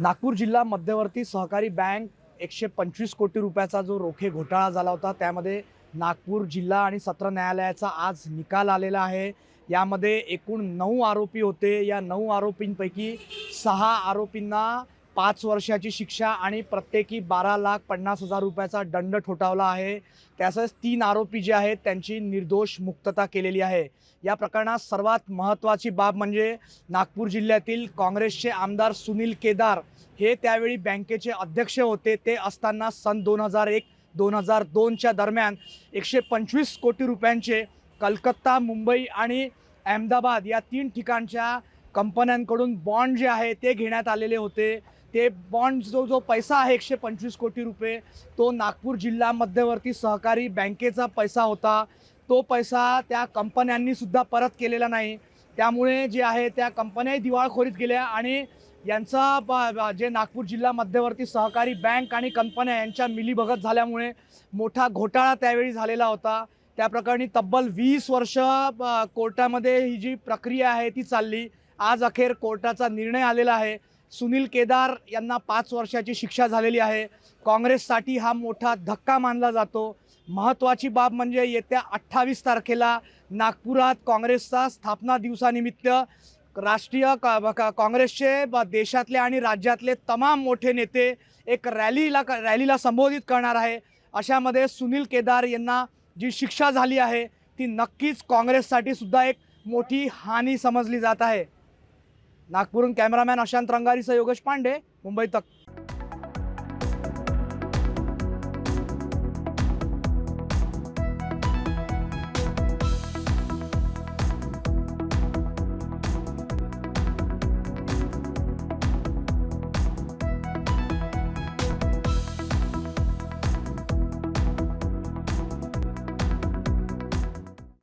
नागपूर जिल्हा मध्यवर्ती सहकारी बँक एकशे पंचवीस कोटी रुपयाचा जो रोखे घोटाळा झाला होता त्यामध्ये नागपूर जिल्हा आणि सत्र न्यायालयाचा आज निकाल आलेला आहे. यामध्ये एकूण नऊ आरोपी होते. या नऊ आरोपींपैकी सहा आरोपींना पाच वर्षाची शिक्षा आणि प्रत्येकी बारा लाख पन्नास हजार रुपयाचा दंड ठोठावला आहे. तसंच तीन आरोपी जे आहेत त्यांची निर्दोष मुक्तता केलेली आहे. या प्रकरणात सर्वात महत्त्वाची बाब म्हणजे नागपूर जिल्ह्यातील काँग्रेसचे आमदार सुनील केदार हे त्यावेळी बँकेचे अध्यक्ष होते. ते असताना सन दोन हजार एक दोन हजार दोनच्या दरम्यान एकशे पंचवीस कोटी रुपयांचे कलकत्ता मुंबई आणि अहमदाबाद या तीन ठिकाणच्या कंपन्यांकडून बॉन्ड जे आहे ते घेण्यात आलेले होते. ते बॉन्ड जो जो पैसा आहे एकशे पंचवीस कोटी रुपये तो नागपूर जिल्हा मध्यवर्ती सहकारी बँकेचा पैसा होता. तो पैसा त्या कंपन्यांनीसुद्धा परत केलेला नाही. त्यामुळे जे आहे त्या कंपन्याही दिवाळखोरीत गेल्या आणि यांचा जे नागपूर जिल्हा मध्यवर्ती सहकारी बँक आणि कंपन्या यांच्या मिलीभगत झाल्यामुळे मोठा घोटाळा त्यावेळी झालेला होता. त्या प्रकरणी तब्बल वीस वर्ष कोर्टामध्ये ही जी प्रक्रिया आहे ती चालली. आज अखेर कोर्टाचा निर्णय आलेला आहे. सुनील केदार यांना पाच वर्षाची शिक्षा झालेली आहे. काँग्रेससाठी हा मोठा धक्का मानला जातो. महत्त्वाची बाब म्हणजे येत्या अठ्ठावीस तारखेला नागपुरात काँग्रेसचा स्थापना दिवसानिमित्त राष्ट्रीय का- काँग्रेसचे ब- देशातले आणि राज्यातले तमाम मोठे नेते एक रॅलीला रॅलीला संबोधित करणार आहे. अशामध्ये सुनील केदार यांना जी शिक्षा झाली आहे ती नक्कीच काँग्रेससाठी सुद्धा एक मोठी हानी समजली जात आहे. नागपूरहून कॅमेरामॅन अशांत रंगारीसह योगेश पांडे मुंबई तक.